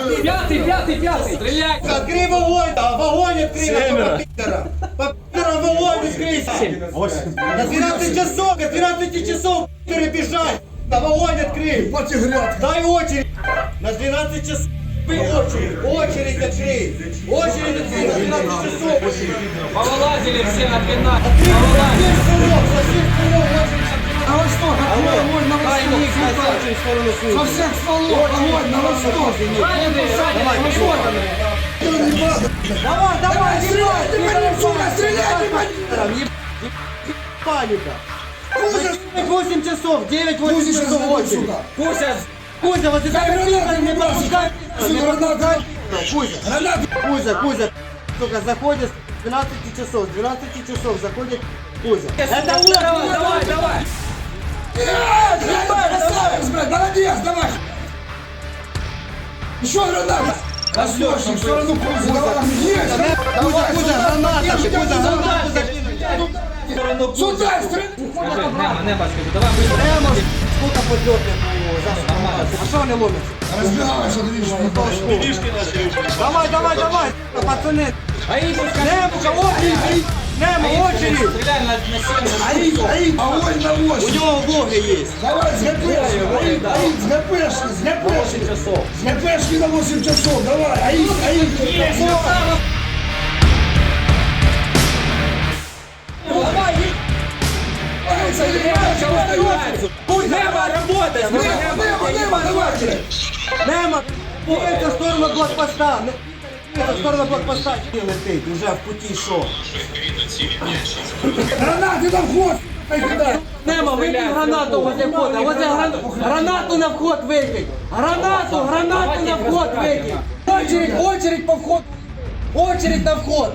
Пятый, пятый, пятый. Стреляй. Открий вогонь, а вогонь відкрий на пидора. По пидорам вогонь відкрийся. На 12 часов, на 12 часов перебежать. На вогонь відкрий. Дай очередь. На 12 часов. Очередь, очередь открой. Очередь открой на 12 часов. Повылазили все на 12. Открой Повылазили. за всех столов, на восток, откуда огонь на восток. Со всех столов огонь на восток. Давай, давай, стреляй, ты паникура, стреляй, ты Паника. Кузя, 8 часов, 9, 8 часов, 8. Кузя, Кузя, вот это не пропускай. Кузя, Кузя, Кузя, сука, заходишь 12 часов, 12 часов заходит. Кузя. Это уровень, давай, давай. молодец, давай. Еще граната. Восточник, в сторону Кузя, давай. Есть. Давай, Кузя, граната, Держи, Кузя, держи, гранату держи. закинуть. Сюда, стреляй. Скажи, Нема, Нема, скажи, давай быстро. Прямо, сколько подлетных у Нормально. А что они ломятся? Разбегаешься, ты видишь, не толщу. Давай, давай, давай, пацаны. Аид, Нему, очередь, Нему, очередь. Стреляй на. Аид, Аид, огонь на У восемь. него блоги есть. Давай, с ГПшки, Аид, Аид, с ГПшки, с 8 часов. С ГПшки на 8 часов, давай, Аид, Аид. Давай, Нема, работай. Немо, Немо, Немо, давай, блядь. Немо, это в сторону блокпоста. В сторону блокпоста летить, уже в пути шо. Гранаты на вход. Немо, викинь гранату возле входа, возле гран... гранату на вход викинь. Гранату, гранату на вход викинь. Очередь, очередь по входу. Очередь на вход.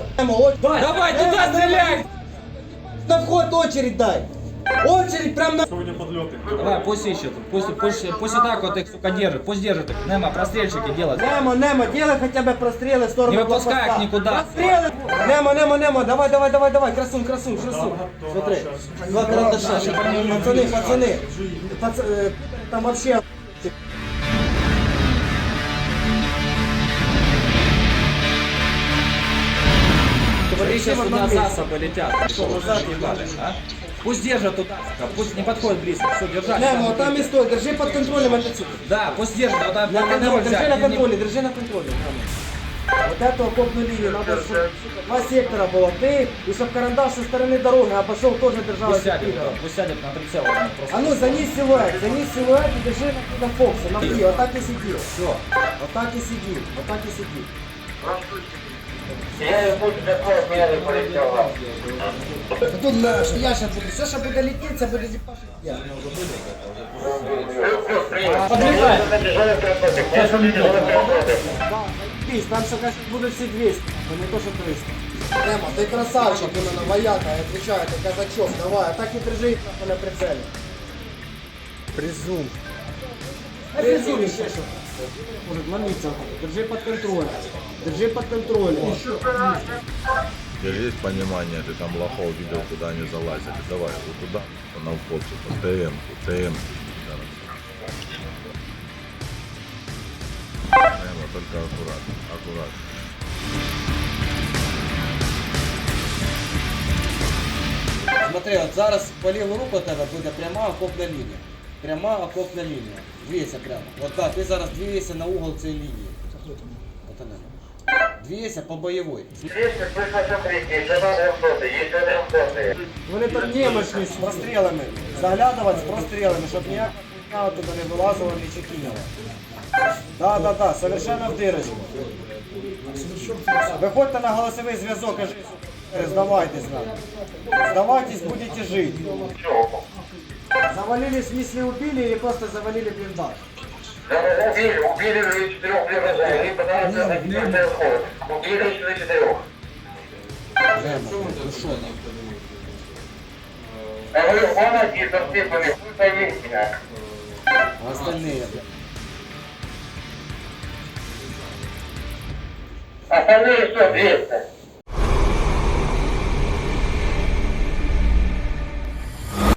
Давай, туда стреляй. На вход очередь дай. Очередь прям на... Давай, пусть ищет. Пусть, пусть, пусть вот так вот их, сука, держит. Пусть держит их. Нема, прострельщики делают. Немо, Немо, делай хотя бы прострелы в сторону Не выпускай их никуда. Прострелы. Немо, Немо, Немо, давай, давай, давай, давай, красун, красун, красун. Смотри, два карандаша. Пацаны, пацаны, Пац- э, там вообще... Смотри, сейчас туда засобы летят. Что, назад ебали, а? Пусть держат туда, сука, пусть не подходит близко. Все, держать. Немо, там и стой, держи под контролем мотоцикл. Да, пусть держит, вот там На под контроль, держи на контроле, держи на контроле. Вот эту окопную линию надо, чтобы два сектора было. Ты, и чтобы карандаш со стороны дороги обошел, тоже держал Пусть сядет, вот, пусть сядет на прицел. вот, просто. А ну, занись силуэт, занись силуэт и держи на, на Фокса, на Фи, вот так и сиди. Все. Вот так и сиди, вот так и сиди. Тут наш. Я сейчас буду, все, что буде лететь, це буде зіпашить я. Там що кажуть, будуть всі 200, а не то, що 300. Нема, ти красавчик, іменно вояка, я отвечаю, ти казачок, давай, а так і держи їх на прицелі. Призум. Призум ще що. Може, молиться, держи під контролем. Держи під контролем. Теперь есть понимание, ты там лохов видел, куда они залазили. Давай, вот туда, на вход, по ТМ, ТМ. Прямо, только аккуратно, аккуратно. Смотри, от зараз по ліву руку тебе буде пряма окопна лінія. Пряма окопна лінія. Двійся прямо. От так, ти зараз двієшся на угол цієї лінії. Двієшся по бойовій. Вони там немощні з прострілами. Заглядувати з прострілами, щоб ніяк туди не вилазила, не чекіняла. Да, да, да, совершенно в дирочку. Виходьте на голосовий зв'язок, кажи, сука, здавайтесь нам. Здавайтесь, будете жить. Завалились, если убили или просто завалили блиндаж? Убили, убили уже четырех блиндажей, они пытаются найти четвертый вход. Убили еще четырех. ну що там? А вы фанати со степами, хуй поверьте. А остальные, бля. Остальные что, 200?